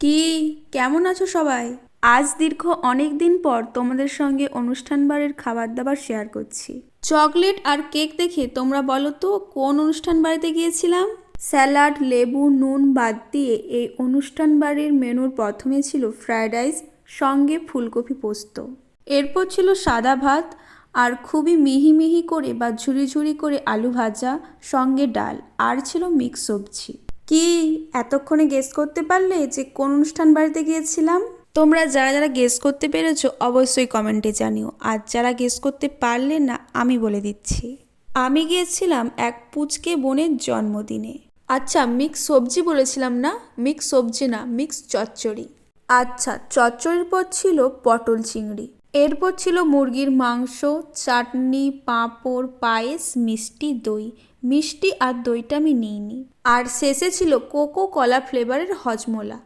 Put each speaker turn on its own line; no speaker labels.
কি? কেমন আছো সবাই? আজ দীর্ঘ অনেক দিন পর তোমাদের সঙ্গে অনুষ্ঠান বাড়ির খাবার দাবার শেয়ার করছি। চকলেট আর কেক দেখে তোমরা বলো তো, কোন অনুষ্ঠান বাড়িতে গিয়েছিলাম? স্যালাড, লেবু, নুন বাদ দিয়ে এই অনুষ্ঠান বাড়ির মেনুর প্রথমে ছিল ফ্রায়েড রাইস, সঙ্গে ফুলকপি পোস্ত। এরপর ছিল সাদা ভাত আর খুবই মিহি মিহি করে বা ঝুরি ঝুরি করে আলু ভাজা, সঙ্গে ডাল, আর ছিল মিক্স সবজি। কি এতক্ষণে গেস করতে পারলে যে কোন অনুষ্ঠান বাড়িতে গিয়েছিলাম? তোমরা যারা যারা গেস করতে পেরেছ অবশ্যই কমেন্টে জানিও। আর যারা গেস করতে পারলে না, আমি বলে দিচ্ছি। আমি গিয়েছিলাম এক পুচকে বোনের জন্মদিনে। আচ্ছা মিক্স সবজি বলেছিলাম না? মিক্স সবজি না মিক্স চচ্চড়ি। আচ্ছা চচ্চড়ির পর ছিল পটল চিংড়ি। এরপর ছিল মুরগির মাংস, চাটনি, পাঁপড়, পায়েস, মিষ্টি, দই। মিষ্টি আর দইটা আমি নিইনি। আর শেষে ছিল কোকো কলা ফ্লেভারের হজমোলা।